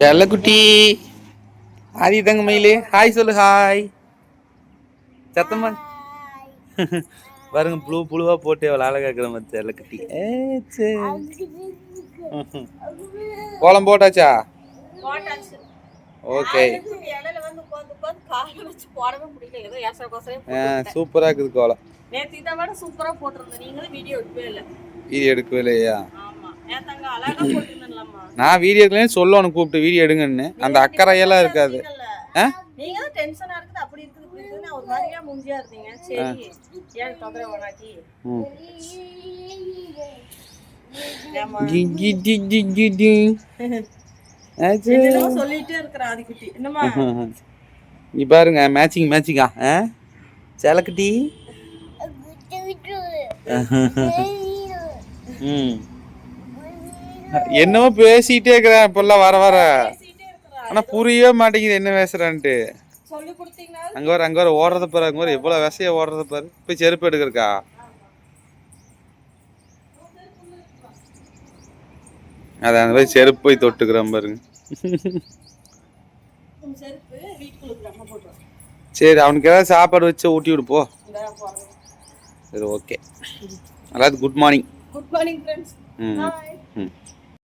செல்லக்குட்டி. ஆதி தங்க மயிலு. ஹாய் சொல்லு ஹாய் சத்தமா. பாருங்க புழு புழுவா போட்டு எவ்வளோ அழகா இருக்கிற மாதிரி செல்லக்குட்டி. கோலம் போட்டாச்சா? போட்டாச்சு. ஓகே. சூப்பரா இருக்குது கோலம். நேத்து இதை விட சூப்பரா போட்டிருந்தேன். நீங்களும் வீடியோ எடுக்கவே இல்ல. வீடியோ எடுக்கவே இல்லையா? நான் வீடியோ எடுக்கலன்னு சொல்லணும் கூப்பிட்டு வீடியோ எடுங்கன்னு. அந்த அக்கறையெல்லாம் இருக்காது. ஆ? இங்க பாருங்க மேட்சிங் மேட்சிங்கா ஆ? செலக்குட்டி? ம். என்னமோ பேசிட்டே இருக்கிறேன். இப்பெல்லாம் வர வர. ஆனா புரியவே மாட்டேங்குது என்ன பேசுறான்ட்டு. அங்க வர அங்க வர ஓடுறத பாரு அங்க வர எவ்வளவு விசைய ஓடுறத பாரு. போய் செருப்பு எடுக்கிறக்கா? அதான் அந்த மாதிரி செருப்பு போய் தொட்டுக்கிறேன் பாருங்க. சரி அவனுக்கு ஏதாவது சாப்பாடு வச்சு ஊட்டி விடு போ. இந்த போடுறேன். சரி ஓகே. அதாவது good morning good morning friends ம். ம்.